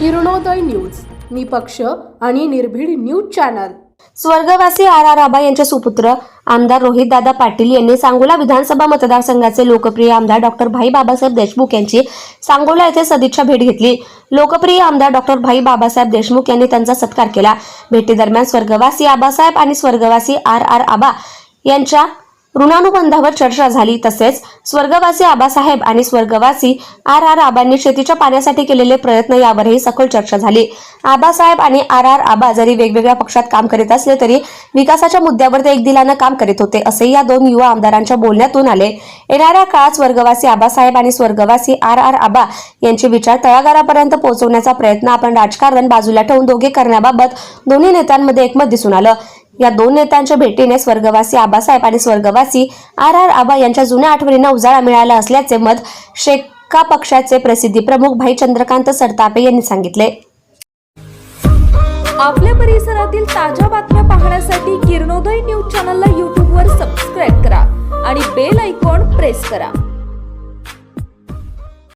Kiranoday news निपक्ष आणि निर्भीड न्यूज चॅनल. स्वर्गवासी आर आर आबा यांचे सुपुत्र आमदार रोहितदादा पाटील यांनी सांगोला विधानसभा मतदारसंघाचे लोकप्रिय आमदार डॉक्टर भाई बाबासाहेब देशमुख यांची सांगोला येथे सदिच्छा भेट घेतली. लोकप्रिय आमदार डॉक्टर भाई बाबासाहेब देशमुख यांनी त्यांचा सत्कार केला. भेटीदरम्यान स्वर्गवासी आबासाहेब आणि स्वर्गवासी आर आर आबा यांच्या ऋणानुबंधावर चर्चा झाली. तसेच स्वर्गवासी आबासाहेब आणि स्वर्गवासी आर आर आबांनी शेतीच्या पाण्यासाठी केलेले प्रयत्न यावरही सखोल चर्चा झाली. आबासाहेब आणि आर आर आबा जरी वेगवेगळ्या पक्षात काम करीत असले तरी विकासाच्या मुद्द्यावर ते एक दिलानं काम करीत होते असे या दोन युवा आमदारांच्या बोलण्यातून आले. येणाऱ्या काळात स्वर्गवासी आबासाहेब आणि स्वर्गवासी आर आर आबा यांचे विचार तळागारापर्यंत पोहोचवण्याचा प्रयत्न आपण राजकारण बाजूला ठेवून दोघे करण्याबाबत दोन्ही नेत्यांमध्ये एकमत दिसून आलं. या दोन नेत्यांच्या भेटीने स्वर्गवासी आबासाहेब आणि स्वर्गवासी आर आर आबा यांच्या जुन्या आठवणींना उजाळा मिळाला असल्याचे मत शेका पक्षाचे प्रसिद्धी प्रमुख भाई चंद्रकांत सरतापे यांनी सांगितले. आपल्या परिसरातील ताज्या बातम्या पाहण्यासाठी किरणोदय न्यूज चॅनलला यूट्यूबवर सबस्क्राईब करा आणि बेल आयकॉन प्रेस करा.